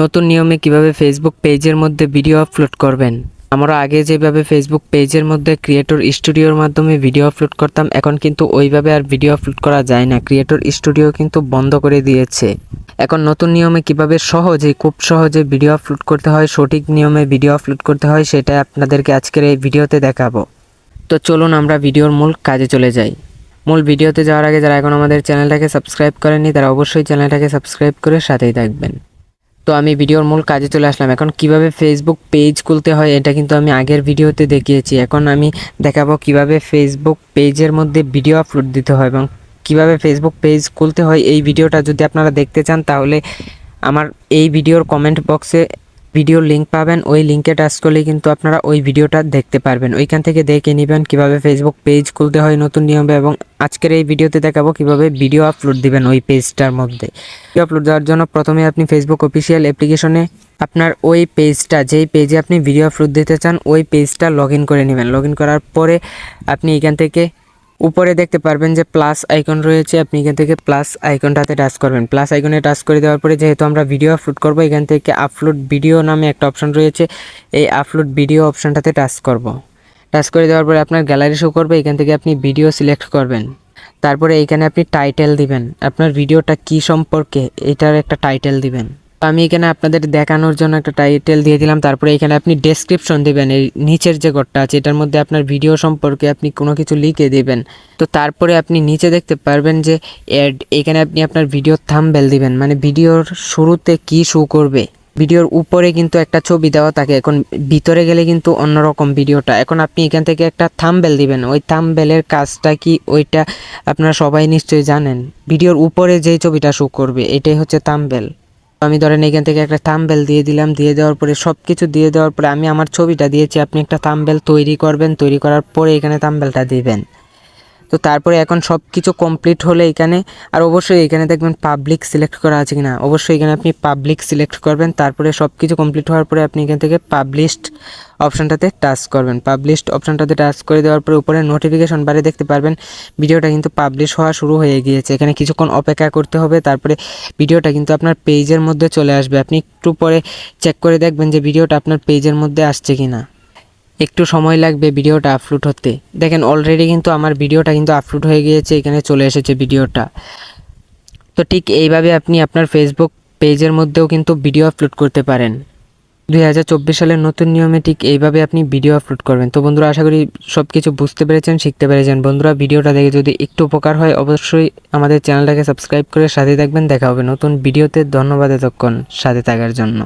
নতুন নিয়মে কীভাবে ফেসবুক পেজের মধ্যে ভিডিও আপলোড করবেন? আমরা আগে যেভাবে ফেসবুক পেজের মধ্যে ক্রিয়েটর স্টুডিওর মাধ্যমে ভিডিও আপলোড করতাম, এখন কিন্তু ওইভাবে আর ভিডিও আপলোড করা যায় না। ক্রিয়েটর স্টুডিও কিন্তু বন্ধ করে দিয়েছে। এখন নতুন নিয়মে কীভাবে সহজে, খুব সহজে ভিডিও আপলোড করতে হয়, সঠিক নিয়মে ভিডিও আপলোড করতে হয়, সেটা আপনাদেরকে আজকের এই ভিডিওতে দেখাবো। তো চলুন আমরা ভিডিওর মূল কাজে চলে যাই। মূল ভিডিওতে যাওয়ার আগে যারা এখন আমাদের চ্যানেলটাকে সাবস্ক্রাইব করেননি, তারা অবশ্যই চ্যানেলটাকে সাবস্ক্রাইব করে সাথেই থাকবেন। তো আমি ভিডিওর মূল কাজে চলে আসলাম। এখন কীভাবে ফেসবুক পেজ খুলতে হয়, এটা কিন্তু আমি আগের ভিডিওতে দেখিয়েছি। এখন আমি দেখাবো কীভাবে ফেসবুক পেজের মধ্যে ভিডিও আপলোড দিতে হয় এবং কীভাবে ফেসবুক পেজ খুলতে হয়। এই ভিডিওটা যদি আপনারা দেখতে চান, তাহলে আমার এই ভিডিওর কমেন্ট বক্সে ভিডিওর লিঙ্ক পাবেন, ওই লিঙ্কে টাচ করলে কিন্তু আপনারা ওই ভিডিওটা দেখতে পারবেন। ওইখান থেকে দেখে নেবেন কীভাবে ফেসবুক পেজ খুলতে হয়, নতুন নিয়মে এবং আজকের এই ভিডিওতে দেখাবো কীভাবে ভিডিও আপলোড দিবেন ওই পেজটার মধ্যে। ভিডিও আপলোড দেওয়ার জন্য প্রথমে আপনি ফেসবুক অফিসিয়াল অ্যাপ্লিকেশনে আপনার ওই পেজটা যেই পেজে আপনি ভিডিও আপলোড দিতে চান, ওই পেজটা লগ করে নেবেন। লগ করার পরে আপনি এখান থেকে উপরে দেখতে পারবেন যে প্লাস আইকন রয়েছে, আপনি এখান থেকে প্লাস আইকনটাতে টাচ করবেন। প্লাস আইকনে টাচ করে দেওয়ার পরে যেহেতু আমরা ভিডিও আপলোড করব, এখান থেকে আপলোড ভিডিও নামে একটা অপশন রয়েছে। এই আপলোড ভিডিও অপশনটাতে টাচ করব। টাচ করে দেওয়ার পরে আপনার গ্যালারি শো করবে, এখান থেকে আপনি ভিডিও সিলেক্ট করবেন। তারপরে এইখানে আপনি টাইটেল দিবেন। আপনার ভিডিওটা কি সম্পর্কে এটার একটা টাইটেল দিবেন। আমি এখানে আপনাদের দেখানোর জন্য একটা টাইটেল দিয়ে দিলাম। তারপরে এখানে আপনি ডেসক্রিপশন দিবেন। এই নিচের যে ঘরটা আছে, এটার মধ্যে আপনার ভিডিও সম্পর্কে আপনি কোনো কিছু লিখে দেবেন। তো তারপরে আপনি নিচে দেখতে পারবেন যে অ্যাড এখানে আপনি আপনার ভিডিওর থাম্বেল দিবেন। মানে ভিডিওর শুরুতে কি শো করবে? ভিডিওর উপরে কিন্তু একটা ছবি দেওয়া থাকে। এখন ভিতরে গেলে কিন্তু অন্যরকম ভিডিওটা এখন আপনি এখান থেকে একটা থাম্বেল দিবেন। ওই থাম্বেলের কাজটা কি? ওইটা আপনারা সবাই নিশ্চয়ই জানেন। ভিডিওর উপরে যেই ছবিটা শো করবে, এটাই হচ্ছে থাম্বেল আমি ধরেন এখান থেকে একটা থাম্বেল দিয়ে দিলাম, দিয়ে দেওয়ার পরে সব কিছু দিয়ে দেওয়ার পরে আমি আমার ছবিটা দিয়েছি। আপনি একটা থাম্বেল তৈরি করবেন, তৈরি করার পরে এখানে থাম্বেলটা দিবেন। তো তারপরে এখন সব কিছু কমপ্লিট হলে এখানে, আর অবশ্যই এখানে দেখবেন পাবলিক সিলেক্ট করা আছে কিনা। অবশ্যই এখানে আপনি পাবলিক সিলেক্ট করবেন, তারপরে সব কিছু কমপ্লিট হওয়ার পরে আপনি এখান থেকে পাবলিশড অপশানটাতে টাচ করবেন। পাবলিশড অপশানটাতে টাচ করে দেওয়ার পরে উপরে নোটিফিকেশন বারে দেখতে পারবেন, ভিডিওটা কিন্তু পাবলিশ হওয়া শুরু হয়ে গিয়েছে। এখানে কিছুক্ষণ অপেক্ষা করতে হবে, তারপরে ভিডিওটা কিন্তু আপনার পেজের মধ্যে চলে আসবে। আপনি একটু পরে চেক করে দেখবেন যে ভিডিওটা আপনার পেজের মধ্যে আসছে কিনা। একটু সময় লাগবে ভিডিওটা আপলোড হতে। দেখেন অলরেডি কিন্তু আমার ভিডিওটা কিন্তু আপলোড হয়ে গিয়েছে, এখানে চলে এসেছে ভিডিওটা। তো ঠিক এইভাবে আপনি আপনার ফেসবুক পেজের মধ্যেও কিন্তু ভিডিও আপলোড করতে পারেন। দুই হাজার চব্বিশ সালের নতুন নিয়মে ঠিক এইভাবে আপনি ভিডিও আপলোড করবেন। তো বন্ধুরা, আশা করি সব কিছু বুঝতে পেরেছেন, শিখতে পেরেছেন। বন্ধুরা, ভিডিওটা দেখে যদি একটু উপকার হয়, অবশ্যই আমাদের চ্যানেলটাকে সাবস্ক্রাইব করে সাথে থাকবেন। দেখা হবে নতুন ভিডিওতে। ধন্যবাদ এতক্ষণ সাথে থাকার জন্য।